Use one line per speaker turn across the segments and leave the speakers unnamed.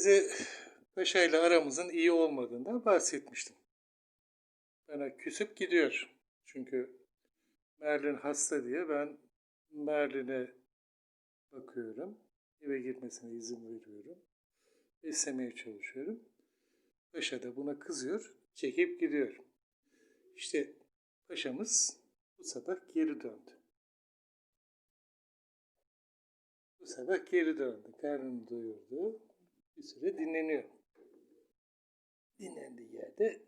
Size Paşa ile aramızın iyi olmadığından bahsetmiştim. Bana küsüp gidiyor. Çünkü Merlin hasta diye ben Merlin'e bakıyorum. Eve girmesine izin veriyorum. Beslemeye çalışıyorum. Paşa da buna kızıyor. Çekip gidiyor. İşte paşamız bu sabah geri döndü. Bu sabah geri döndü. Karnını doyurdu. Bir süre dinleniyor. Dinlendiği yerde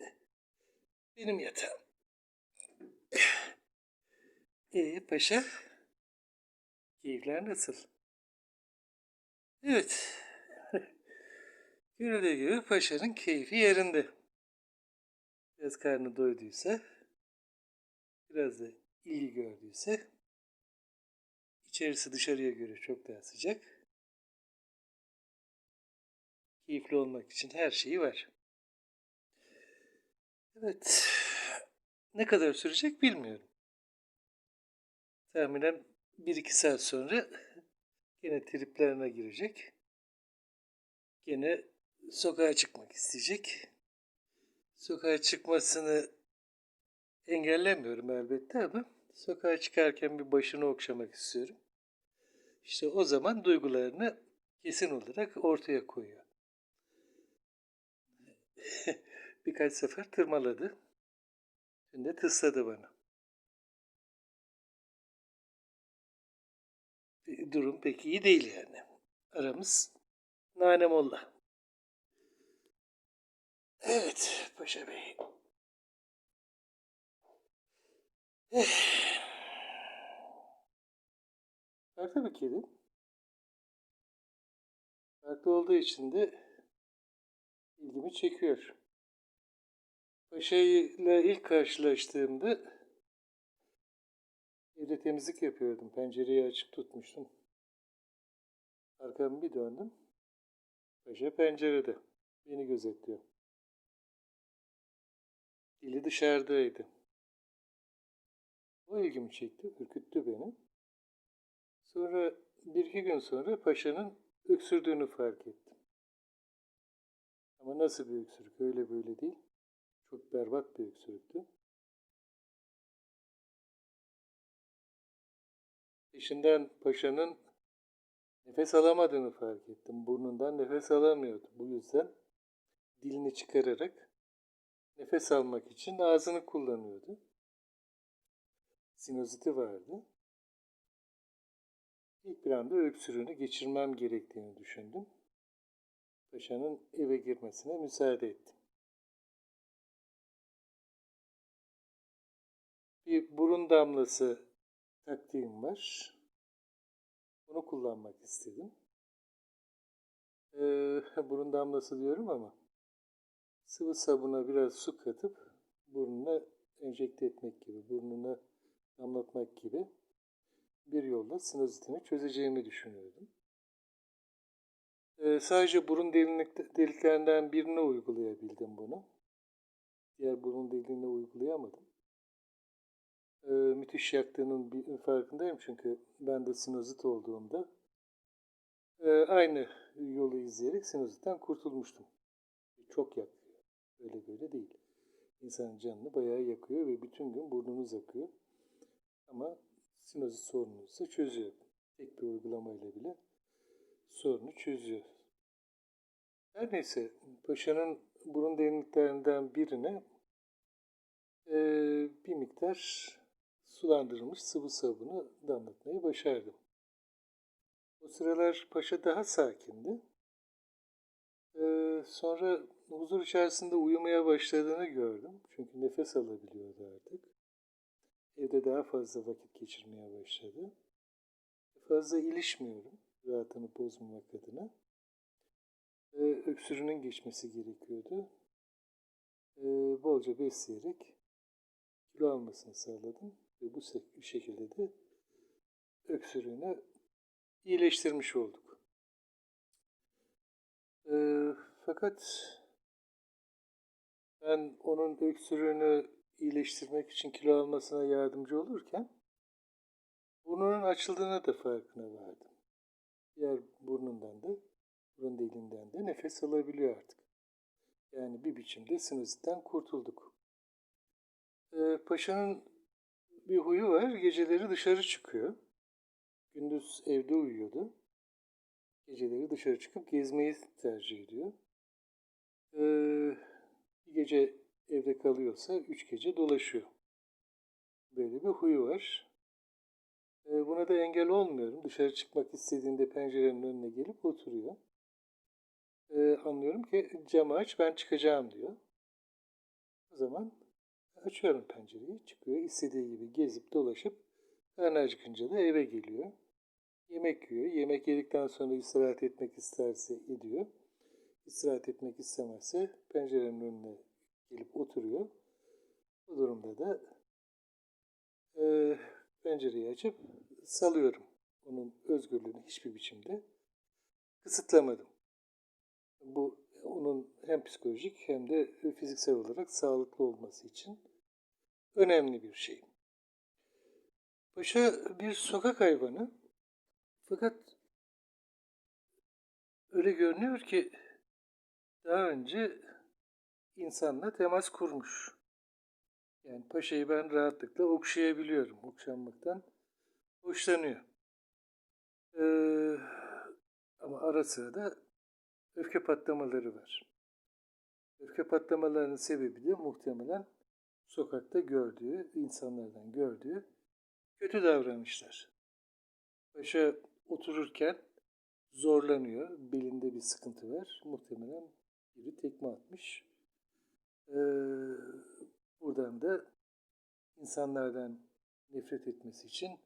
benim yatağım. Ee paşa? Keyifler nasıl? Evet. Görüldüğü gibi paşanın keyfi yerinde. Biraz karnı doyduysa, biraz da ilgi gördüyse, içerisi dışarıya göre çok daha sıcak. Keyifli olmak için her şeyi var. Evet. Ne kadar sürecek bilmiyorum. Tahminen 1-2 saat sonra gene triplerine girecek. Gene sokağa çıkmak isteyecek. Sokağa çıkmasını engellemiyorum elbette ama sokağa çıkarken bir başını okşamak istiyorum. İşte o zaman duygularını kesin olarak ortaya koyuyor. Birkaç sefer tırmaladı. Şimdi tısladı bana. Durum pek iyi değil yani. Aramız nane molla. Evet Paşa Bey. Farklı bir kedi. Farklı olduğu için de ilgimi çekiyor. Paşa ile ilk karşılaştığımda evde temizlik yapıyordum. Pencereyi açık tutmuştum. Arkamı bir döndüm. Paşa pencerede. Beni gözetliyor. Dili dışarıdaydı. O ilgimi çekti, ürküttü beni. Sonra bir iki gün sonra paşanın öksürdüğünü fark ettim. Ama nasıl bir öksürük? Öyle böyle değil. Çok berbat bir öksürüktü. Peşinden paşanın nefes alamadığını fark ettim. Burnundan nefes alamıyordu. Bu yüzden dilini çıkararak nefes almak için ağzını kullanıyordu. Sinüziti vardı. İlk bir anda öksürüğünü geçirmem gerektiğini düşündüm. Paşanın eve girmesine müsaade ettim. Bir burun damlası taktiğim var. Bunu kullanmak istedim. Ee, burun damlası diyorum ama sıvı sabuna biraz su katıp burnuna enjekte etmek gibi, burnuna damlatmak gibi bir yolla sinüzitini çözeceğimi düşünüyordum. Ee, sadece burun derinlik, deliklerinden birine uygulayabildim bunu. Diğer burun deliğine uygulayamadım. Ee, müthiş yaktığının bir farkındayım çünkü ben de sinüzit olduğumda e, aynı yolu izleyerek sinüzitten kurtulmuştum. Çok yakıyor. Öyle böyle değil. İnsanın canını bayağı yakıyor ve bütün gün burnunuz akıyor. Ama sinüzit sorununuzu çözüyor. Tek bir uygulamayla bile sorunu çözüyor. Her neyse paşanın burun derinliklerinden birine e, bir miktar sulandırılmış sıvı sabunu damlatmayı başardım. O sıralar paşa daha sakindi. E, sonra huzur içerisinde uyumaya başladığını gördüm. Çünkü nefes alabiliyordu artık. Evde daha fazla vakit geçirmeye başladı. Fazla ilişmiyorum rahatını bozmamak adına. Ee, öksürünün geçmesi gerekiyordu. Ee, bolca besleyerek kilo almasını sağladım ve bu şekilde de öksürüğünü iyileştirmiş olduk. Ee, fakat ben onun öksürüğünü iyileştirmek için kilo almasına yardımcı olurken burnunun açıldığına da farkına vardım. Diğer burnundan da burun deliğinden de nefes alabiliyor artık. Yani bir biçimde sinüzitten kurtulduk. Ee, paşanın bir huyu var. Geceleri dışarı çıkıyor. Gündüz evde uyuyordu. Geceleri dışarı çıkıp gezmeyi tercih ediyor. Ee, bir gece evde kalıyorsa üç gece dolaşıyor. Böyle bir huyu var. Ee, buna da engel olmuyorum. Dışarı çıkmak istediğinde pencerenin önüne gelip oturuyor. Ee, anlıyorum ki camı aç ben çıkacağım diyor. O zaman açıyorum pencereyi. Çıkıyor. istediği gibi gezip dolaşıp karnı acıkınca da eve geliyor. Yemek yiyor. Yemek yedikten sonra istirahat etmek isterse ediyor. İstirahat etmek istemezse pencerenin önüne gelip oturuyor. Bu durumda da e, pencereyi açıp salıyorum. Onun özgürlüğünü hiçbir biçimde kısıtlamadım. Bu onun hem psikolojik hem de fiziksel olarak sağlıklı olması için önemli bir şey. Paşa bir sokak hayvanı fakat öyle görünüyor ki daha önce insanla temas kurmuş. Yani paşayı ben rahatlıkla okşayabiliyorum. Okşanmaktan hoşlanıyor. Ee, ama ara sıra da öfke patlamaları var. Öfke patlamalarının sebebi de muhtemelen sokakta gördüğü, insanlardan gördüğü kötü davranışlar. Paşa otururken zorlanıyor. Belinde bir sıkıntı var. Muhtemelen biri tekme atmış. Ee, buradan da insanlardan nefret etmesi için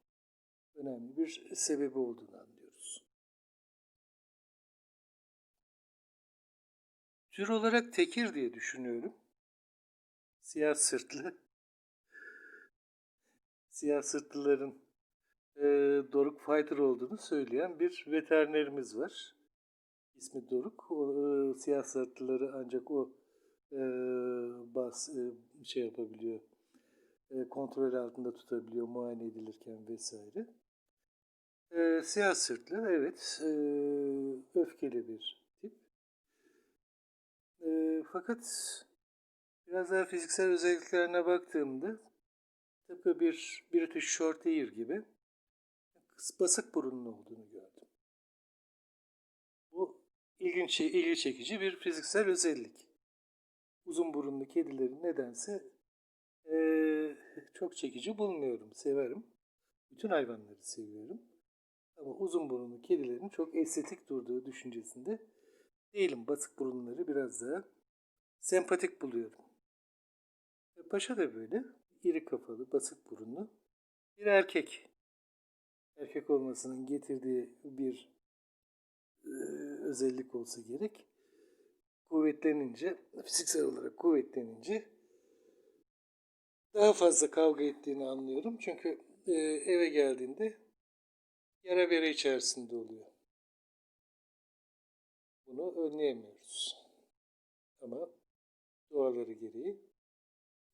önemli bir sebebi olduğunu anlıyoruz. Tür olarak tekir diye düşünüyorum. Siyah sırtlı. Siyah sırtlıların e, Doruk Fighter olduğunu söyleyen bir veterinerimiz var. İsmi Doruk. O, e, siyah sırtlıları ancak o e, bas e, şey yapabiliyor. E, kontrol altında tutabiliyor muayene edilirken vesaire. E, siyah sırtlı evet e, öfkeli bir tip. E, fakat biraz daha fiziksel özelliklerine baktığımda tıpkı bir British Shorthair gibi basık burunlu olduğunu gördüm. Bu ilginç, ilgi çekici bir fiziksel özellik. Uzun burunlu kedileri nedense ee, çok çekici bulmuyorum, severim. Bütün hayvanları seviyorum. Ama uzun burunlu kedilerin çok estetik durduğu düşüncesinde değilim. Basık burunları biraz daha sempatik buluyorum. E, paşa da böyle. iri kafalı, basık burunlu bir erkek. Erkek olmasının getirdiği bir e, özellik olsa gerek. Kuvvetlenince, fiziksel olarak kuvvetlenince daha fazla kavga ettiğini anlıyorum. Çünkü e, eve geldiğinde yara bere içerisinde oluyor. Bunu önleyemiyoruz. Ama doğaları gereği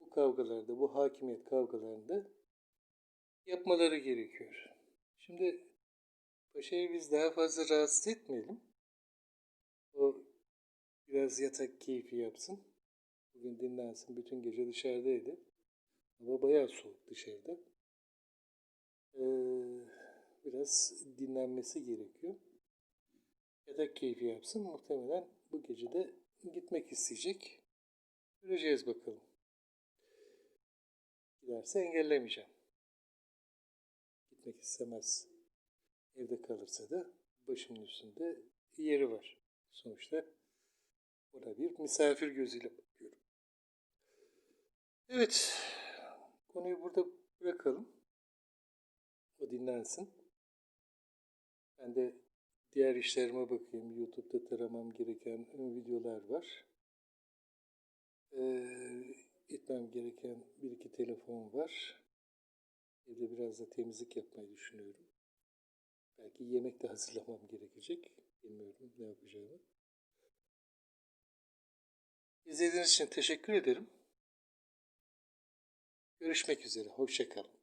bu kavgalarda, bu hakimiyet kavgalarında yapmaları gerekiyor. Şimdi Paşa'yı biz daha fazla rahatsız etmeyelim. O biraz yatak keyfi yapsın. Bugün dinlensin. Bütün gece dışarıdaydı. Hava bayağı soğuk dışarıda. Ee, biraz dinlenmesi gerekiyor. Yatak keyfi yapsın. Muhtemelen bu gece de gitmek isteyecek. Göreceğiz bakalım. Giderse engellemeyeceğim. Gitmek istemez. Evde kalırsa da başımın üstünde yeri var. Sonuçta ona bir misafir gözüyle bakıyorum. Evet, konuyu burada bırakalım. O dinlensin. Ben de diğer işlerime bakayım. YouTube'da taramam gereken videolar var. Ee, gereken bir iki telefon var. Evde biraz da temizlik yapmayı düşünüyorum. Belki yemek de hazırlamam gerekecek. Bilmiyorum ne yapacağımı. İzlediğiniz için teşekkür ederim. Görüşmek üzere. Hoşçakalın.